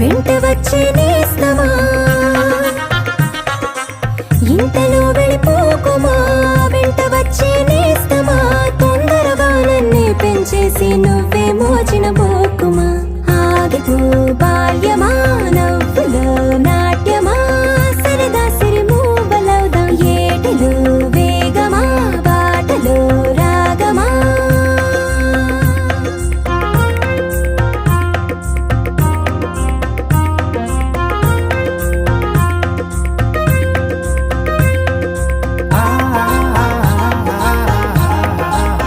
వెంట వచ్చి ఇంతలో వెళ్ళిపోకుమా? వెంట వచ్చి నేస్తమా? తొందరగా నన్నే పెంచేసి నువ్వే మోచిన బో